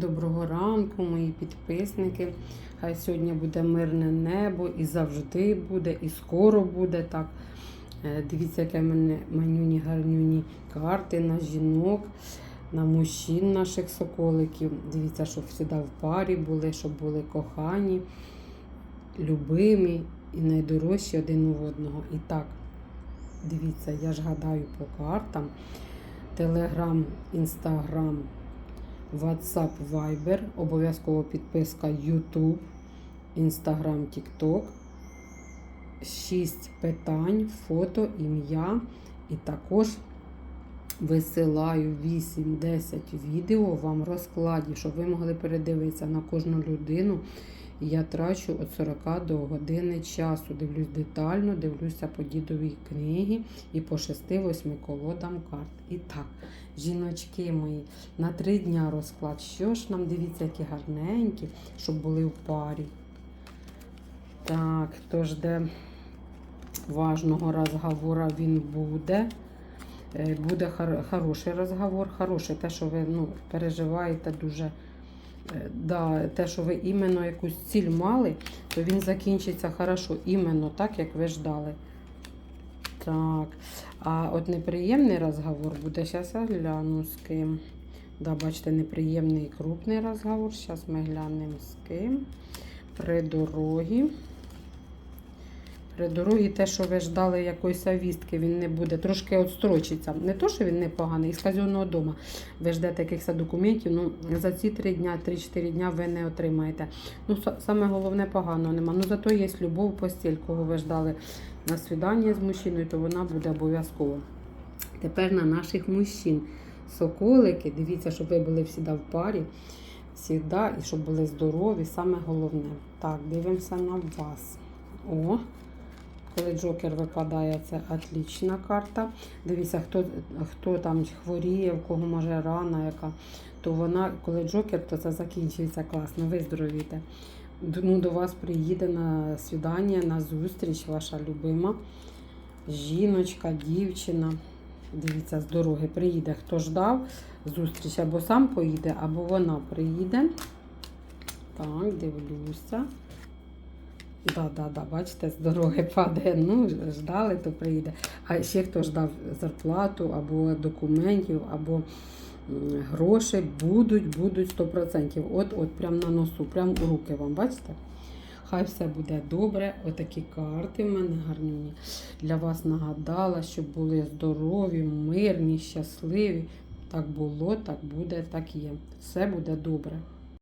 Доброго ранку, мої підписники. Хай сьогодні буде мирне небо і завжди буде, і скоро буде так. Е, Дивіться, яке мене манюні гарнюні карти на жінок, на мужчин наших соколиків. Дивіться, щоб завжди в парі були, щоб були кохані, любимі і найдорожчі один у одного. І так, дивіться, я ж гадаю по картам. Телеграм, інстаграм, WhatsApp, Viber, обов'язково підписка YouTube, Instagram, TikTok. Шість питань, фото, ім'я. І також висилаю 8-10 відео вам розкладі, щоб ви могли передивитися на кожну людину. Я трачу від 40 до години часу. Дивлюсь детально, дивлюся по дідовій книгі і по 6-8 колодам карт. І так, жіночки мої, на три дня розклад. Що ж нам дивіться, які гарненькі, щоб були в парі. Так, хто жде важного розговору, він буде. Е, Буде хороший розговор, хороший, те, що ви ну, переживаєте дуже. Е, Да, те, що ви іменно якусь ціль мали, то він закінчиться хорошо, іменно так, як ви ждали. Так. А от неприємний розговор буде. Зараз я гляну з ким. Да, бачите, неприємний і крупний розговор. Зараз ми глянемо з ким. При дорогі. При дорогі те, що ви ждали якоїсь вістки, він не буде. Трошки отстрочиться. Не то, що він непоганий, із казенного дому. Ви ждете якихось документів. Ну, за ці 3 дня, 3-4 дня ви не отримаєте. Ну, саме головне погано нема. Ну, зато є любов, постіль, кого ви ждали на свідання з мужчиною, то вона буде обов'язково. Тепер на наших мужчин. Соколики, дивіться, щоб ви були завжди в парі. Всігда, і щоб були здорові, саме головне. Так, дивимося на вас. О, коли Джокер випадає, це отлічна карта. Дивіться, хто, хто там хворіє, в кого може рана, яка, то вона, коли Джокер, то це закінчується класно, виздоровіте. Ну, до вас приїде на свідання, на зустріч ваша любима жіночка, дівчина. Дивіться, з дороги приїде. Хто ждав зустріч, або сам поїде, або вона приїде. Так, дивлюся. Да, да, да, бачите, з дороги падає. Ну, ждали, то приїде. А ще хто ждав зарплату, або документів, або гроші, будуть, будуть 100%. От, от, прям на носу, прям у руки вам, бачите? Хай все буде добре. Отакі карти в мене гарні. Для вас нагадала, щоб були здорові, мирні, щасливі. Так було, так буде, так є. Все буде добре.